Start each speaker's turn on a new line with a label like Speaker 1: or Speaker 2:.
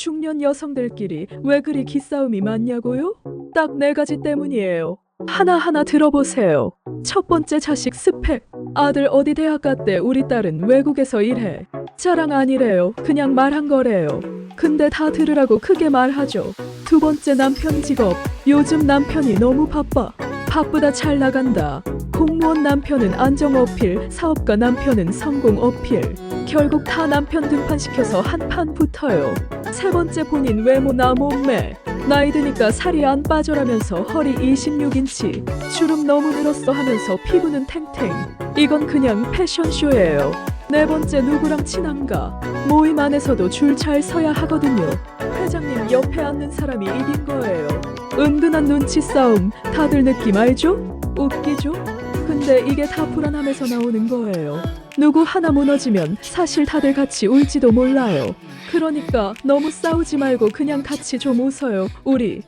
Speaker 1: 중년 여성들끼리 왜 그리 기싸움이 많냐고요? 딱 네 가지 때문이에요. 하나하나 들어보세요. 첫 번째 자식 스펙. 아들 어디 대학 갔대 우리 딸은 외국에서 일해. 자랑 아니래요. 그냥 말한 거래요. 근데 다 들으라고 크게 말하죠. 두 번째 남편 직업. 요즘 남편이 너무 바빠. 바쁘다 잘 나간다. 공무원 남편은 안정 어필, 사업가 남편은 성공 어필. 결국 다 남편 등판시켜서 한판 붙어요. 세 번째 본인 외모나 몸매. 나이 드니까 살이 안 빠져라면서 허리 26인치, 주름 너무 늘었어 하면서 피부는 탱탱. 이건 그냥 패션쇼예요. 네 번째 누구랑 친한가? 모임 안에서도 줄 잘 서야 하거든요. 회장님 옆에 앉는 사람이 이긴 거예요. 은근한 눈치 싸움 다들 느낌 알죠? 웃기죠? 근데 이게 다 불안함에서 나오는 거예요. 누구 하나 무너지면 사실 다들 같이 울지도 몰라요. 그러니까 너무 싸우지 말고 그냥 같이 좀 웃어요. 우리